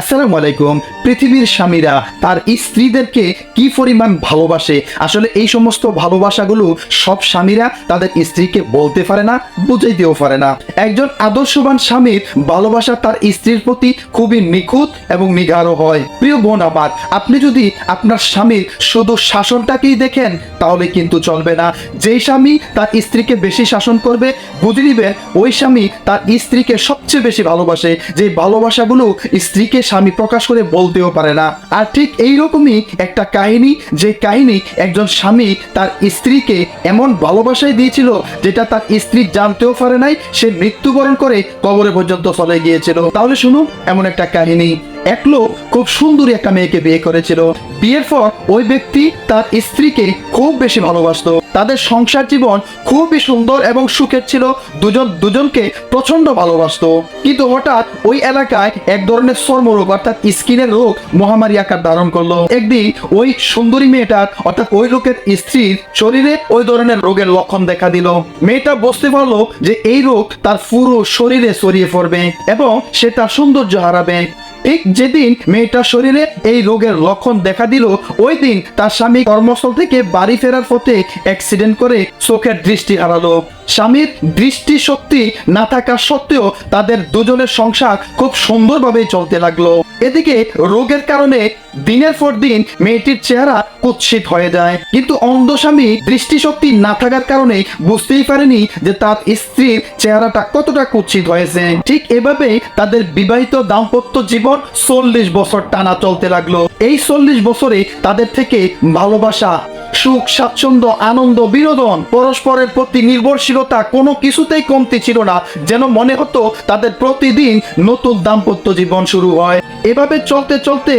আসসালামু আলাইকুম। পৃথিবীর স্বামীরা তার স্ত্রীদেরকে কি পরিমাণ ভালোবাসে? আসলে এই সমস্ত ভালোবাসাগুলো সব স্বামীরা তাদের স্ত্রীকে বলতে পারে না, বুঝাইতেও পারে না। একজন আদর্শবান স্বামীর ভালোবাসা তার স্ত্রীর প্রতি খুবই নিখুঁত এবং নিগারও হয়। প্রিয় বোন আমার, আপনি যদি আপনার স্বামীর শুধু শাসনটাকেই দেখেন, তাহলে কিন্তু চলবে না। যেই স্বামী তার স্ত্রীকে বেশি শাসন করবে, বুঝে নিবেন, ওই স্বামী তার স্ত্রীকে সবচেয়ে বেশি ভালোবাসে। যে ভালোবাসাগুলো স্ত্রীকে স্বামী প্রকাশ করে বলতেও পারে না। আর ঠিক এইরকমই একটা কাহিনী, যে কাহিনী একজন স্বামী তার স্ত্রীকে এমন ভালোবাসায় দিয়েছিল, যেটা তার স্ত্রী জানতেও পারে নাই, সে মৃত্যুবরণ করে কবরে পর্যন্ত চলে গিয়েছিল। তাহলে শুনুন, এমন একটা কাহিনী। এক লোক খুব সুন্দরী একটা মেয়েকে বিয়ে করেছিল। বিয়ের পর ওই ব্যক্তি তার স্ত্রীকে খুব বেশি ভালোবাসতো। তাদের সংসার জীবন খুবই সুন্দর এবং সুখের ছিল। দুজন, দুজনকে প্রচণ্ড ভালোবাসতো। কিন্তু হঠাৎ ওই এলাকায় এক ধরনের চর্মরোগ অর্থাৎ স্কিনের রোগ মহামারী আকার ধারণ করল। একদিন ওই সুন্দরী মেয়েটার অর্থাৎ ওই লোকের স্ত্রীর শরীরে ওই ধরনের রোগের লক্ষণ দেখা দিল। মেয়েটা বুঝতে পারল যে এই রোগ তার পুরো শরীরে ছড়িয়ে পড়বে এবং সে তার সৌন্দর্য হারাবে। ঠিক যেদিন মেয়েটার শরীরে এই রোগের লক্ষণ দেখা দিল, ওই দিন তার স্বামী কর্মস্থল থেকে বাড়ি ফেরার পথে অ্যাক্সিডেন্ট করে চোখের দৃষ্টি হারালো। স্বামীর দৃষ্টি শক্তি না থাকা সত্ত্বেও তাদের দুজনের সংসার খুব সুন্দরভাবে চলতে লাগল। এদিকে রোগের কারণে দিনের পর দিন মেয়েটির চেহারা কুৎসিত হয়ে যায়। কিন্তু অন্ধ স্বামী দৃষ্টিশক্তি না থাকার কারণে বুঝতেই পারেনি যে তার স্ত্রীর চেহারাটা কতটা কুৎসিত হয়েছে। ঠিক এভাবে তাদের বিবাহিত দাম্পত্য জীবন চল্লিশ বছর টানা চলতে লাগল। এই চল্লিশ বছরে তাদের থেকে ভালোবাসা সুখ, স্বাচ্ছন্দ্য, আনন্দ, বিনোদন পরস্পরের প্রতি নির্ভরশীলতা কোনো কিছুতেই কমতি ছিল না। যেন মনে হতো তাদের প্রতিদিন নতুন দাম্পত্য জীবন শুরু হয়। এভাবে চলতে চলতে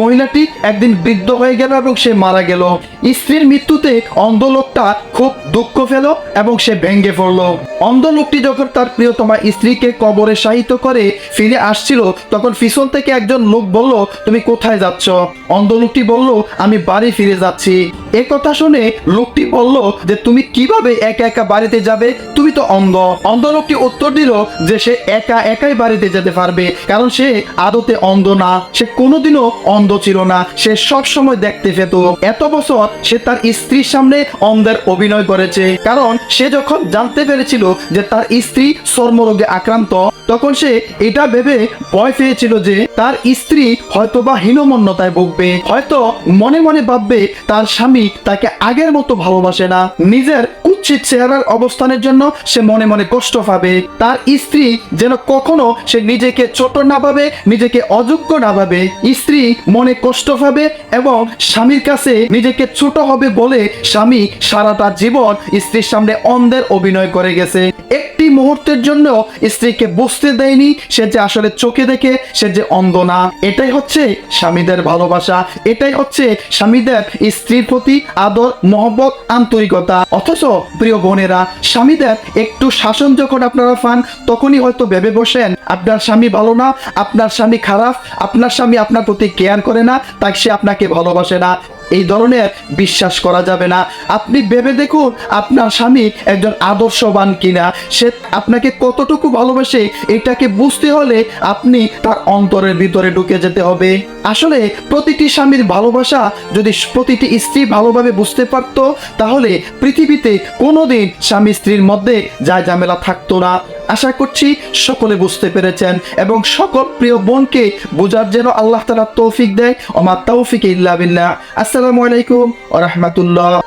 মহিলাটি একদিন বৃদ্ধ হয়ে গেল এবং সে মারা গেল। স্ত্রীর মৃত্যুতে অন্ধ লোকটা খুব দুঃখ পেল এবং সে ভেঙ্গে পড়ল। অন্ধ লোকটি যখন তার প্রিয়তমা স্ত্রীকে কবরে শায়িত করে ফিরে আসছিল, তখন পিছন থেকে একজন লোক বলল, তুমি কোথায় যাচ্ছ? অন্ধ লোকটি বলল, আমি বাড়ি ফিরে যাচ্ছি। এ কথা শুনে লোকটি বলল যে তুমি কীভাবে একা একা বাড়িতে যাবে? তুমি তো অন্ধ। অন্ধ লোকটি উত্তর দিল যে সে একা একাই বাড়িতে যেতে পারবে, কারণ সে আদতে অন্ধ না। সে কোনোদিনও অন্ধ ছিল না। সে সব সময় দেখতে পেত এত বছর সে তার স্ত্রীর সামনে অন্ধের অভিনয় করেছে। কারণ সে যখন জানতে পেরেছিল যে তার স্ত্রী চর্মরোগে আক্রান্ত, তখন সে এটা ভেবে ভয় পেয়েছিল যে তার স্ত্রী হয়তোবা হীনমন্যতায় ভুগবে, হয়তো মনে মনে ভাববে তার স্বামী তাকে আগের মতো ভালোবাসে না। নিজের কুচ্ছিত চেহারার অবস্থানের জন্য সে মনে মনে কষ্ট পাবে। তার স্ত্রী যেন কখনো সে নিজেকে ছোট না ভাবে, নিজেকে অযোগ্য না ভাবে। স্ত্রী মনে কষ্ট পাবে এবং স্বামীর কাছে নিজেকে ছোট হবে বলে স্বামী সারাটা জীবন স্ত্রীর সামনে অন্ধের অভিনয় করে গেছে। একটি মুহূর্তের জন্য স্ত্রীকে বুঝতে দেয়নি, সে যে আসলে চোখে দেখে, সে যে অন্ধ না। এটাই হচ্ছে স্বামীদের ভালোবাসা। এটাই হচ্ছে স্বামীদের স্ত্রীর প্রতি আদর, মহব্বত, আন্তরিকতা। অথচ প্রিয় বোনেরা, স্বামীদের একটু শাসন যখন আপনারা পান, তখনই হয়তো ভেবে বসেন, আপনার স্বামী ভালো না, আপনার স্বামী খারাপ, আপনার স্বামী আপনার প্রতি কেয়ার করে না, তাই সে আপনাকে ভালোবাসে না। এই ধরনের বিশ্বাস করা যাবে না। আপনি ভেবে দেখুন, আপনার স্বামী একজন আদর্শবান কিনা। সে আপনাকে কতটুকু ভালোবাসে, এটাকে বুঝতে হলে আপনি তার অন্তরের ভিতরে ঢুকে যেতে হবে। আসলে প্রতিটি স্বামীর ভালোবাসা যদি প্রতিটি স্ত্রী ভালোভাবে বুঝতে পারতো, তাহলে পৃথিবীতে কোনোদিন স্বামী স্ত্রীর মধ্যে যা ঝামেলা থাকতো না। আশা করছি সকলে বুঝতে পেরেছেন এবং সকল প্রিয় বোনকে বোঝার যেন আল্লাহ তালা তৌফিক দেয় অমা তৌফিক ইল্লা বিল্লাহ। আসসালামু আলাইকুম ও রহমতুল্লাহ।